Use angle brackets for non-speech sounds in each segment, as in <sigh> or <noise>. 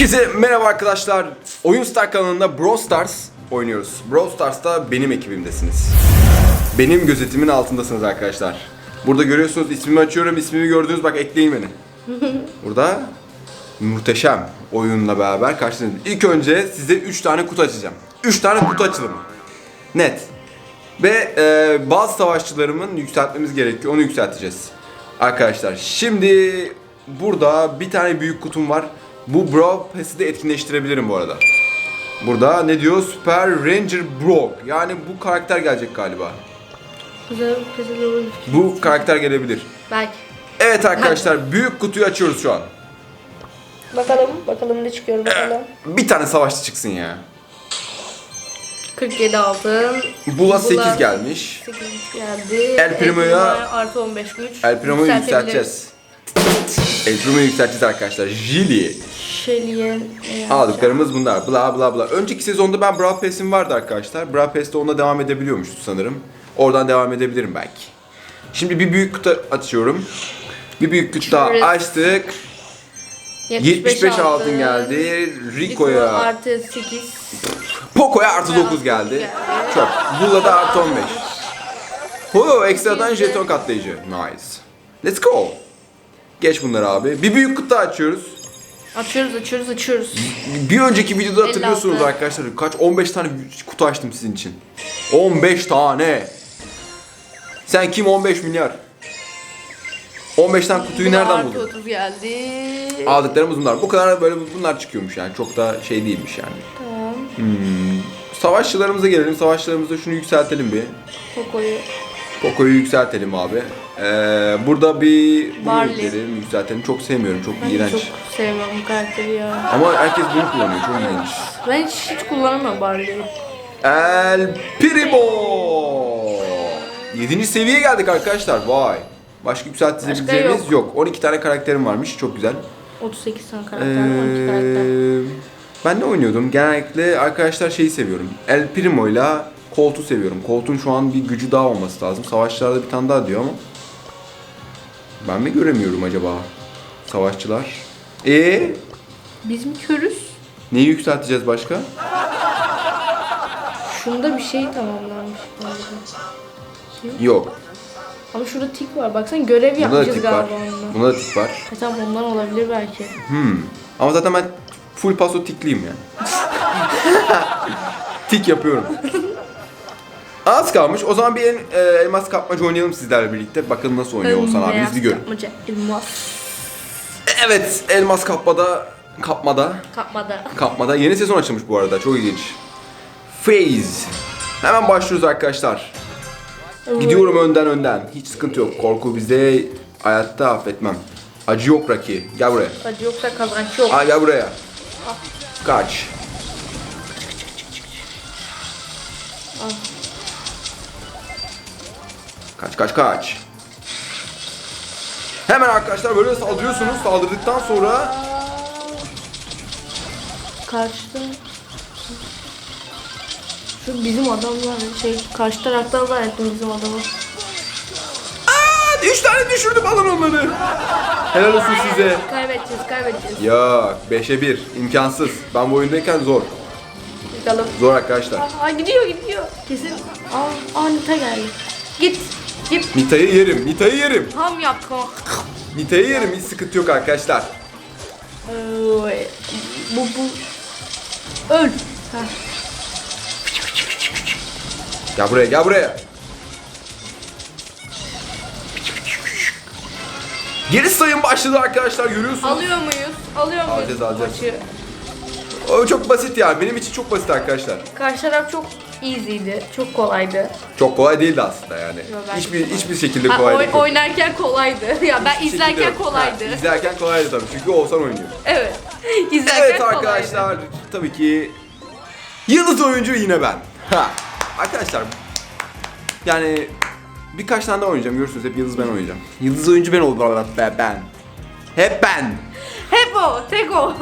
Herkese merhaba arkadaşlar. Oyun Star kanalında Brawl Stars oynuyoruz. Brawl Stars'ta benim ekibimdesiniz. Benim gözetimin altındasınız arkadaşlar. Burada görüyorsunuz ismimi açıyorum. ismimi gördünüz bak ekleyin beni. <laughs> Burada muhteşem oyunla beraber karşınızdayım. İlk önce size 3 tane kutu açacağım. 3 tane kutu açılımı. Net. Ve e, bazı savaşçılarımın yükseltmemiz gerekiyor. Onu yükselteceğiz. Arkadaşlar şimdi burada bir tane büyük kutum var. Bu Brawl Pass'i de etkinleştirebilirim bu arada. Burada ne diyor? Super Ranger Brock. Yani bu karakter gelecek galiba. Güzel, güzel olur. Bu karakter gelebilir. Belki. Evet arkadaşlar büyük kutuyu açıyoruz şu an. Bakalım, bakalım ne çıkıyor bakalım. Bir tane savaşçı çıksın ya. 47 altın. Bula 8 Bula- gelmiş. 8 geldi. El Primo'ya- artı 15 güç. El Primo'yu Yükseltebiliriz. yükselteceğiz. El Primo'yu yükselteceğiz arkadaşlar. Jilly. Shelly'e e, Aldıklarımız bunlar. Bla bla bla. Önceki sezonda ben Brawl Pass'im vardı arkadaşlar. Brawl Pass'te onunla devam edebiliyormuşuz sanırım. Oradan devam edebilirim belki. Şimdi bir büyük kutu açıyorum. Bir büyük kutu daha açtık. 75 altın geldi. Rico'ya, Artı 8. Poco'ya artı 9 geldi. Çok. Bull'a da artı 15. Ho, ekstradan jeton katlayıcı. Nice. Let's go. Geç bunları abi. Bir büyük kutu açıyoruz. Açıyoruz, açıyoruz, açıyoruz. Bir önceki videoda hatırlıyorsunuz 56. arkadaşlar. Kaç 15 tane kutu açtım sizin için. 15 tane. Sen kim 15 milyar? 15 tane kutuyu Buna nereden buldun? 30 geldi. Aldıklarımız bunlar. Bu kadar böyle bunlar çıkıyormuş yani. Çok da şey değilmiş yani. Tamam. Savaşçılarımıza gelelim. Savaşçılarımıza şunu yükseltelim bir. Poco'yu. Poco'yu yükseltelim abi. Ee, burada bir bunu Barley. yükleyelim, yükseltelim. Çok sevmiyorum. Çok Ben iğrenç. çok sevmem bu karakteri ya. Ama herkes bunu kullanıyor. Çok ilginç. Ben hiç, hiç kullanamam Barley'i. El Primo. 7. seviyeye geldik arkadaşlar. Vay. Başka yükseltebileceğimiz Başka yok. 12 tane karakterim varmış. Çok güzel. 38 tane karakter var, 12 karakter. Ee, ben ne oynuyordum? Genellikle arkadaşlar şeyi seviyorum. El Primo ile Colt'u seviyorum. Colt'un şu an bir gücü daha olması lazım. Savaşçılarda bir tane daha diyor ama. Ben mi göremiyorum acaba? Savaşçılar. E Biz mi körüz? neyi yükselteceğiz başka? Şunda bir şey tamamlanmış. galiba. Yok. Ama şurada tik var. Baksana görev Bunda da yapacağız tik var. galiba onunla. Bunda da tik var. Ha, tamam ondan olabilir belki. Hmm. Ama zaten ben full paso tikliyim yani. <laughs> Tik yapıyorum. <laughs> Az kalmış. O zaman bir el- e, elmas kapmaca oynayalım sizlerle birlikte. Bakalım nasıl oynuyor Oğuzhan abi. Beyaz Bizi görün. Kapmaca, elmas. Evet, elmas kapmada, kapmada, Kapmada. kapmada. Yeni sezon açılmış bu arada. Çok ilginç. Phase. Hemen başlıyoruz arkadaşlar. Gidiyorum önden önden. Hiç sıkıntı yok. Korku bize hayatta affetmem. Acı yok Raki. Gel buraya. Hadi yoksa kazanç yok. Aa, gel buraya. Kaç. Kaç kaç kaç. Hemen arkadaşlar böyle saldırıyorsunuz. Saldırdıktan sonra Karşıda. Şu bizim adamlar şey karşı taraftan zannettim bizim adamı. Aa, üç tane düşürdüm alın onları. Helal olsun size. Kaybedeceğiz kaybedeceğiz. Ya 5'e 1 imkansız. Ben bu oyundayken zor. Bakalım. Zor arkadaşlar. Aa gidiyor gidiyor. Kesin. Aa, aa Nita geldi. Git. Git. Nita'yı yerim, Nita'yı yerim. Tam yaptım. Nita'yı yerim hiç sıkıntı yok arkadaşlar. Oy. Bu bu. Öl. Ha. Gel buraya gel buraya. Geri sayım başladı arkadaşlar görüyorsunuz. Alıyor muyuz? Alıyor muyuz? Alacağız, alacağız. Maçı. O çok basit ya. Benim için çok basit arkadaşlar. Karşı taraf çok easy'di. Çok kolaydı. Çok kolay değildi aslında yani. Yo, bence hiçbir hiçbir şekilde Ha, kolay oy- değil. oynarken kolaydı. <laughs> ya ben Hiçbir şekilde izlerken yok. kolaydı. Ha, izlerken kolaydı tabii çünkü Oğuzhan oynuyor. Evet. <laughs> İzlerken Evet kolaydı. arkadaşlar tabii ki yıldız oyuncu yine ben. Ha. Arkadaşlar yani birkaç tane daha oynayacağım görürsünüz hep yıldız ben oynayacağım. Yıldız oyuncu ben olurum be ben. Hep ben. Hep o. Tek o.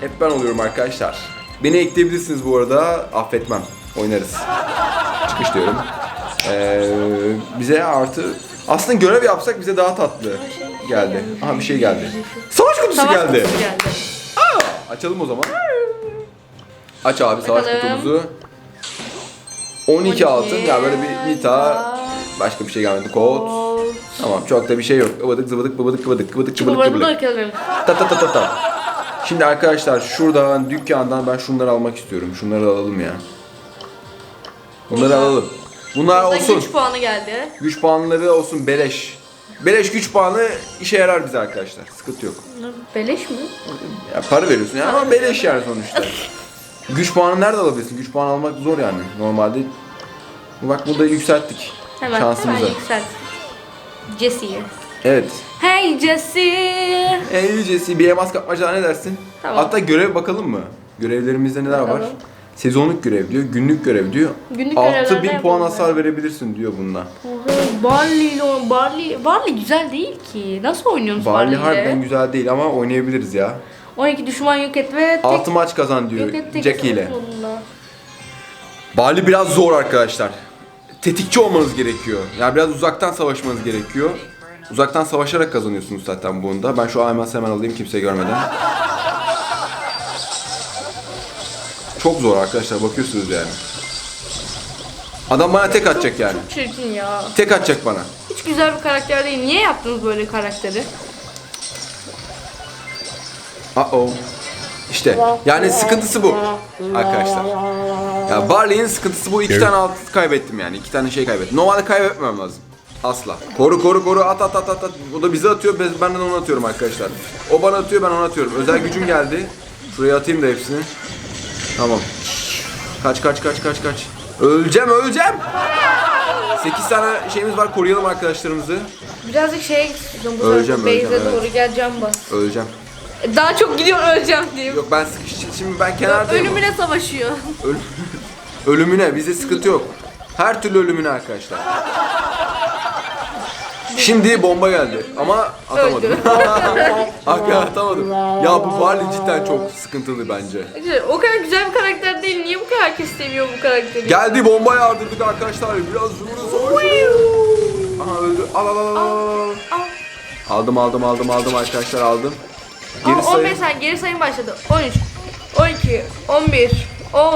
Hep ben oluyorum arkadaşlar. Beni ekleyebilirsiniz bu arada. Affetmem. Oynarız. Çıkış diyorum. Ee, bize artı... Aslında görev yapsak bize daha tatlı geldi. Aha bir şey geldi. Savaş kutusu Savaş geldi. kutusu geldi. Aa, Açalım o zaman. Aç abi savaş Bakalım. kutumuzu. 12 altın. Ya böyle bir Nita. Başka bir şey gelmedi. Kod. Tamam çok da bir şey yok. Kıvıdık Çünkü kıvıdık bu arada kıvıdık. bakalım. Ta ta ta ta ta. Şimdi arkadaşlar şuradan dükkandan ben şunları almak istiyorum. Şunları alalım ya. Bunları Bunlar- alalım. Bunlar Burada olsun. güç puanı geldi. Güç puanları olsun beleş. Beleş güç puanı işe yarar bize arkadaşlar. Sıkıntı yok. Beleş mi? Ya para veriyorsun ya ama beleş yani sonuçta. <laughs> Güç puanı nerede alabilirsin? Güç puanı almak zor yani. Normalde bak burada yükselttik Hemen, şansımızı. hemen yükselt. Jesse'yi. Evet. Hey Jesse. Ey Jesse bir elmas kapmaca ne dersin? Tamam. Hatta görev bakalım mı? Görevlerimizde neler var? Bakalım. Sezonluk görev diyor, günlük görev diyor. Günlük 6000 görevlerden puan yapalım hasar verebilirsin diyor bunda. Barley ile o- Barley Barley güzel değil ki. Nasıl oynuyorsunuz Barley Barley harbiden ile? güzel değil ama oynayabiliriz ya. 12 düşman yok et ve tek 6 maç kazan diyor yok et tek Jackie ile. sonunda. Barley biraz zor arkadaşlar. Tetikçi olmanız gerekiyor. Yani biraz uzaktan savaşmanız gerekiyor. Uzaktan savaşarak kazanıyorsunuz zaten bunda. Ben şu AMS hemen alayım kimse görmeden. Çok zor arkadaşlar bakıyorsunuz yani. Adam bana tek atacak yani. Çok çirkin ya. Tek atacak bana. Hiç güzel bir karakter değil. Niye yaptınız böyle karakteri? Uh oh. İşte yani sıkıntısı bu arkadaşlar. Ya Barley'in sıkıntısı bu. iki tane alt kaybettim yani. iki tane şey kaybettim. Normalde kaybetmem lazım. Asla. Koru koru koru at at at at at. O da bize atıyor ben de onu atıyorum arkadaşlar. O bana atıyor ben ona atıyorum. Özel gücüm geldi. Şuraya atayım da hepsini. Tamam. Kaç kaç kaç kaç kaç. Öleceğim öleceğim. 8 tane şeyimiz var koruyalım arkadaşlarımızı. Birazcık şeye gitsin. Bu Öleceğim, tarafa base'e öleceğim, doğru geleceğim bas. Öleceğim. Daha çok gidiyor öleceğim diyeyim. Yok ben sıkıştım şimdi ben kenardayım. Ölümüne savaşıyor. Ölüm- <laughs> ölümüne bize sıkıntı yok. Her türlü ölümüne arkadaşlar. Şimdi bomba geldi ama atamadım. <laughs> Hakikaten atamadım. Ya bu Barley cidden çok sıkıntılı bence. O kadar güzel bir karakter değil. Niye bu kadar herkes seviyor bu karakteri? Geldi bomba yardırdık arkadaşlar. Biraz zurna savaşı. Aha öldü. Al al al al, al. Al. Aldım aldım aldım aldım arkadaşlar aldım. Geri Aa, sayın. 15 saniye geri sayım başladı. 13, 12, 11, 10,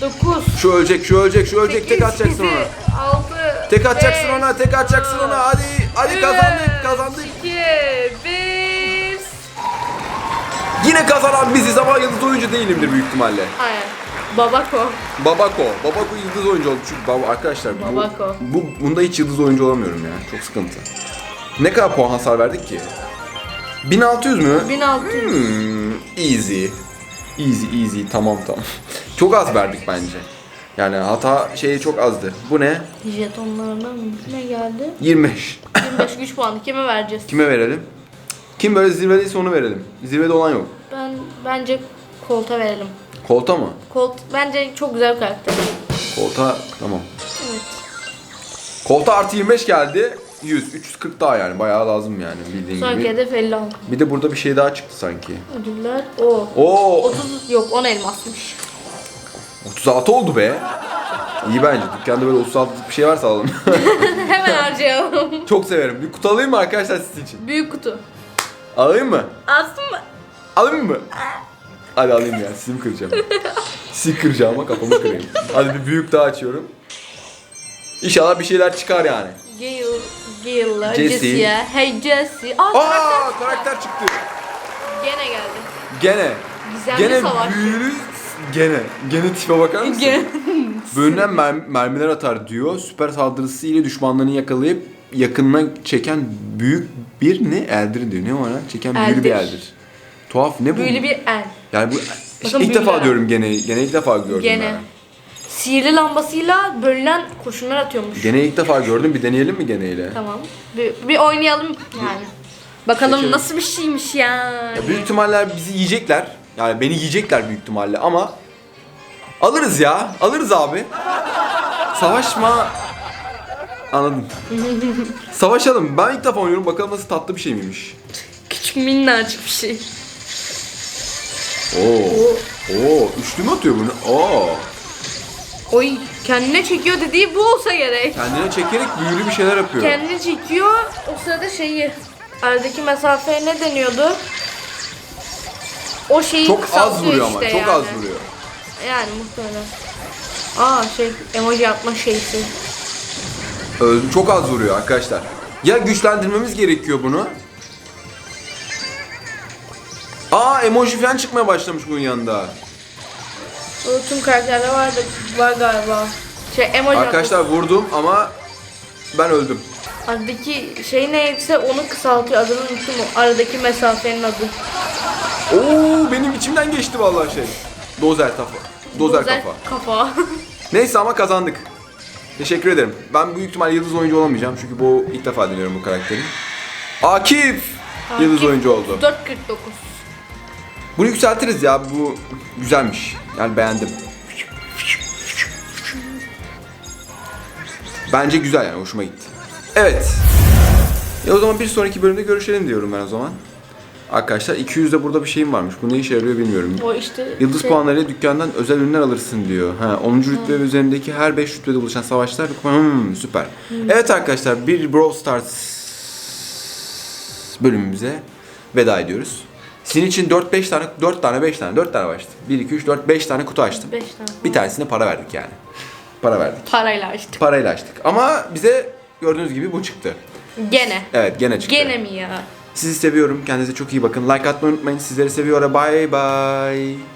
9, Şu ölecek şu ölecek şu ölecek tek atacaksın ona. 6, Tek atacaksın ona tek atacaksın ona hadi hadi kazandık kazandık. 2, 1. Yine kazanan biziz ama yıldız oyuncu değilimdir büyük ihtimalle. Aynen. Babako. Babako. Babako yıldız oyuncu oldu çünkü baba, arkadaşlar bu, Babako. bu bunda hiç yıldız oyuncu olamıyorum ya. Çok sıkıntı. Ne kadar puan hasar verdik ki? 1600 mü? 1600. Hmm, easy. Easy easy tamam tamam. Çok az verdik bence. Yani hata şeyi çok azdı. Bu ne? Jetonlardan ne geldi? 25. 25 güç puanı kime vereceğiz? Kime verelim? Kim böyle zirvedeyse onu verelim. Zirvede olan yok. Ben bence Colt'a verelim. Kolta mı? Colt bence çok güzel bir karakter. Kolta tamam. Evet. Kolta artı 25 geldi. 100, 340 daha yani bayağı lazım yani bildiğin Sonraki gibi. hedef 50 al. Bir de burada bir şey daha çıktı sanki. Ödüller o. Oo 30 yok 10 elmasmış. 36 oldu be. İyi bence. Dükkanda böyle 36 bir şey varsa alalım. <laughs> Hemen harcayalım. Çok severim. Bir kutu alayım mı arkadaşlar sizin için? Büyük kutu. Alayım mı? Astım mı? Alayım mı? Hadi alayım ya. Sizi mi kıracağım? Sizi kıracağım ama kafamı kırayım. Hadi bir büyük daha açıyorum. İnşallah bir şeyler çıkar yani. Gale, Gale'la Jesse. Jesse'ye. Hey Jesse. Aa, karakter. Aa karakter çıktı. Gene geldi. Gene. Gizemli Gene savaşçı. büyülü gene. Gene tipe bakar mısın? Gene. <laughs> Bölünen mer- mermiler atar diyor. Süper saldırısı ile düşmanlarını yakalayıp yakınına çeken büyük bir ne eldir diyor. Ne var lan? Çeken büyülü bir Eldir. eldir. Tuhaf ne bu? Büyülü bir el. Yani bu Bakın ilk büyülü defa el. diyorum gene. Gene ilk defa gördüm Gene. ben. Sihirli lambasıyla bölünen kurşunlar atıyormuş. Gene ilk defa gördüm. Bir deneyelim mi geneyle? Tamam. Bir, bir oynayalım yani. Bakalım Seçelim. nasıl bir şeymiş yani. Ya büyük ihtimalle bizi yiyecekler. Yani beni yiyecekler büyük ihtimalle ama alırız ya. Alırız abi. Savaşma. Anladım. Savaşalım. Ben ilk defa oynuyorum. Bakalım nasıl tatlı bir şey miymiş. Küçük minnacık bir şey. Oo. Oo, üçlü mü atıyor bunu? Oo. Oy kendine çekiyor dediği bu olsa gerek. Kendine çekerek büyülü bir şeyler yapıyor. Kendine çekiyor o sırada şeyi aradaki mesafeye ne deniyordu? O şeyi Çok az vuruyor ama. işte Çok yani. az vuruyor. Yani muhtemelen. Aa şey emoji atma şeysi. Öldü. Çok az vuruyor arkadaşlar. Ya güçlendirmemiz gerekiyor bunu. Aa emoji falan çıkmaya başlamış bunun yanında. O tüm karakterler var da var galiba. Şey emoji Arkadaşlar vurdum ama ben öldüm. Aradaki şey neyse onu kısaltıyor. Adını unuttum. Aradaki mesafenin adı. Oo benim içimden geçti vallahi şey. Dozer kafa. Dozer, kafa. kafa. <laughs> Neyse ama kazandık. Teşekkür ederim. Ben büyük ihtimal yıldız oyuncu olamayacağım çünkü bu ilk defa deniyorum bu karakteri. Akif! Yıldız Akif oyuncu oldu. 4.49. Bunu yükseltiriz ya bu güzelmiş. Yani beğendim. Bence güzel yani hoşuma gitti. Evet. Ya o zaman bir sonraki bölümde görüşelim diyorum ben o zaman. Arkadaşlar 200'de burada bir şeyim varmış. Bu ne işe yarıyor bilmiyorum. O işte Yıldız şey- puanlarıyla dükkandan özel ürünler alırsın diyor. Ha, 10. rütbe ve üzerindeki her 5 rütbede oluşan savaşlar hmm, süper. Evet arkadaşlar bir Brawl Stars bölümümüze veda ediyoruz. Sizin için 4-5 tane, 4 tane, 5 tane, 4 tane açtım. 1, 2, 3, 4, 5 tane kutu açtım. Beş tane. Bir tanesine para verdik yani. Para verdik. Parayla açtık. Parayla açtık. Ama bize gördüğünüz gibi bu çıktı. Gene. Evet gene çıktı. Gene mi ya? Sizi seviyorum. Kendinize çok iyi bakın. Like atmayı unutmayın. Sizleri seviyorum. Bye bye.